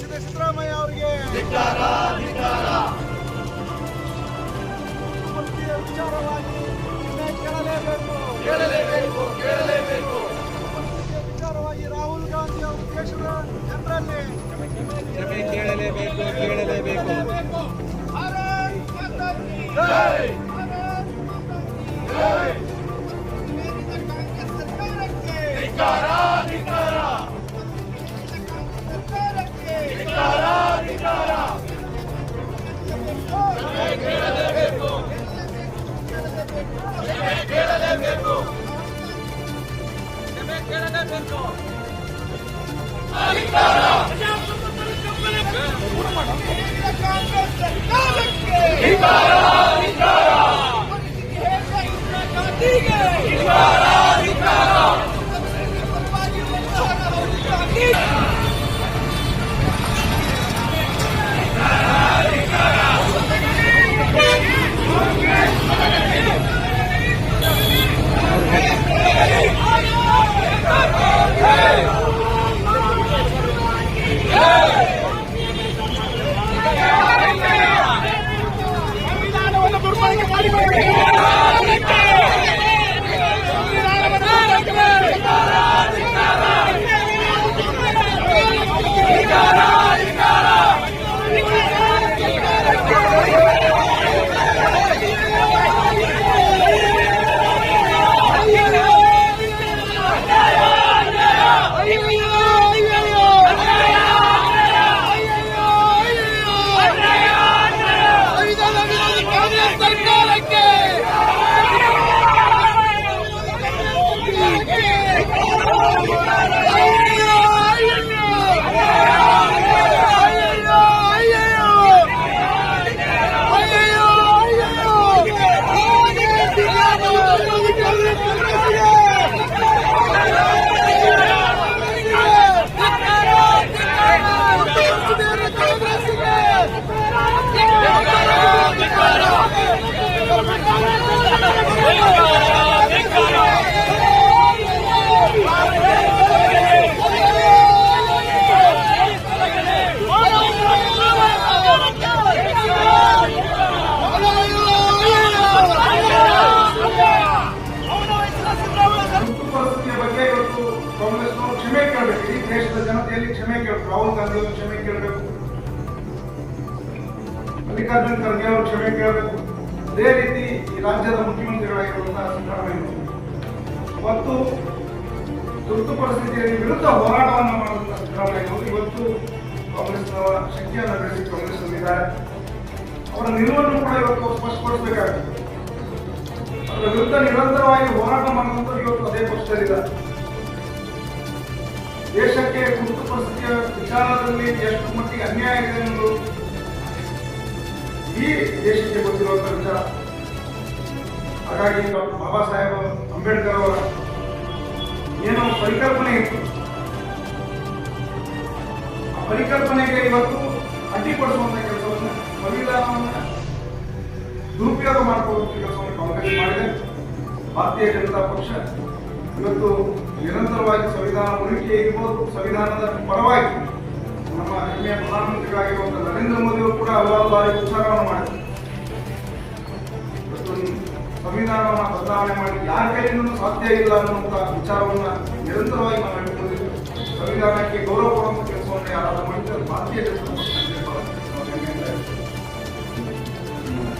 ನಡೆಸಿದ ಸಿದ್ದರಾಮಯ್ಯ ಅವರಿಗೆ ಮುಖ್ಯಮಂತ್ರಿಯ ವಿಚಾರವಾಗಿ ಕ್ಷಮೆ ಕೇಳಲೇಬೇಕು ಕೇಳಲೇಬೇಕು ಕೇಳಲೇಬೇಕು ಮುಖ್ಯಮಂತ್ರಿಯ ವಿಚಾರವಾಗಿ ರಾಹುಲ್ ಗಾಂಧಿ ಅವರು ದೇಶದ ಜನರಲ್ಲಿ ಕ್ಷಮೆ ಕೇಳಲೇಬೇಕು ಕೇಳಲೇಬೇಕು ಭಾರತ್ ಮಾತಾ ಕೀ ಜೈ ಭಾರತ್ ಮಾತಾ ಕೀ ಜೈ ಮೇಲಿನ ಕಾಂಗ್ರೆಸ್ ಸರ್ಕಾರಕ್ಕೆ ಕಾಂಗ್ರೆಸ್ ಸರ್ಕಾರಕ್ಕೆ ತುರ್ತು ಕಾಂಗ್ರೆಸ್ನವರು ಕ್ಷಮೆ ಕೇಳಬೇಕು. ಈ ದೇಶದ ಜನತೆಯಲ್ಲಿ ಕ್ಷಮೆ ಕೇಳಬೇಕು. ರಾಹುಲ್ ಗಾಂಧಿ ಅವರು ಕ್ಷಮೆ ಕೇಳಬೇಕು. ಮಲ್ಲಿಕಾರ್ಜುನ್ ಖರ್ಗೆ ಅವರು ಕ್ಷಮೆ ಕೇಳಬೇಕು. ಅದೇ ರೀತಿ ಈ ರಾಜ್ಯದ ಮುಖ್ಯಮಂತ್ರಿಗಳಾಗಿರುವಂತಹ ಸಿದ್ದರಾಮಯ್ಯ ಮತ್ತು ತುರ್ತು ಪರಿಸ್ಥಿತಿಯಲ್ಲಿ ವಿರುದ್ಧ ಹೋರಾಟವನ್ನು ಮಾಡುವಂತಹ ಸಿದ್ದರಾಮಯ್ಯ ಇವತ್ತು ಕಾಂಗ್ರೆಸ್ನವರ ಶಕ್ತಿಯನ್ನು ಬೆಳೆಸಿ ಕಾಂಗ್ರೆಸ್ನಲ್ಲಿದ್ದಾರೆ. ಅವರ ನಿಲುವನ್ನು ಕೂಡ ಇವತ್ತು ಅವ್ರು ಸ್ಪಷ್ಟಪಡಿಸಬೇಕಾಗಿದೆ. ಅದರ ವಿರುದ್ಧ ನಿರಂತರವಾಗಿ ಹೋರಾಟ ಮಾಡುವಂಥವ್ರು ಇವತ್ತು ಅದೇ ಪಕ್ಷದಲ್ಲಿದ್ದಾರೆ. ಪರಿಸ್ಥಿತಿಯ ವಿಚಾರದಲ್ಲಿ ಎಷ್ಟು ಮಟ್ಟಿಗೆ ಅನ್ಯಾಯ ಇದೆ ಎಂದು ಈ ದೇಶಕ್ಕೆ ಗೊತ್ತಿರುವಂತಹ ವಿಚಾರ. ಹಾಗಾಗಿ ಡಾಕ್ಟರ್ ಬಾಬಾ ಸಾಹೇಬ್ ಅಂಬೇಡ್ಕರ್ ಅವರ ಏನು ಪರಿಕಲ್ಪನೆ ಇತ್ತು. ಆ ಪರಿಕಲ್ಪನೆಗೆ ಇವತ್ತು ಅಡ್ಡಿಪಡಿಸುವಂತಹ ಕೆಲಸವನ್ನು ಸಂವಿಧಾನವನ್ನು ದುರುಪಯೋಗ ಮಾಡಿಕೊಳ್ಳುವಂತಹ ಕೆಲಸವನ್ನು ಕಾಂಗ್ರೆಸ್ ಮಾಡಿದೆ ಭಾರತೀಯ ಜನತಾ ಪಕ್ಷ ಇವತ್ತು ನಿರಂತರವಾಗಿ ಸಂವಿಧಾನ ಉಳಿಕೆ ಇರ್ಬೋದು, ಸಂವಿಧಾನದ ಪರವಾಗಿ ನಮ್ಮ ಹೆಮ್ಮೆಯ ಪ್ರಧಾನಮಂತ್ರಿಗಳಾಗಿರುವಂತಹ ನರೇಂದ್ರ ಮೋದಿಯವರು ಕೂಡ ಹಲವಾರು ಬಾರಿ ಉಚ್ಚಾರವನ್ನು ಮಾಡಿದ್ದಾರೆ ಸಂವಿಧಾನವನ್ನು ಬದಲಾವಣೆ ಮಾಡಿ ಯಾರ ಕೈಯಿಂದ ಸಾಧ್ಯ ಇಲ್ಲ ಅನ್ನುವಂಥ ವಿಚಾರವನ್ನು ನಿರಂತರವಾಗಿ ನಾವು ಇಟ್ಕೊಂಡಿದ್ದೇವೆ ಸಂವಿಧಾನಕ್ಕೆ ಗೌರವ ಕೊಡುವಂಥ ಕೆಲಸವನ್ನು ಯಾರಾದರೂ ಮಾಡಿದ್ರೆ ಭಾರತೀಯ ಜನತಾ ಪಕ್ಷ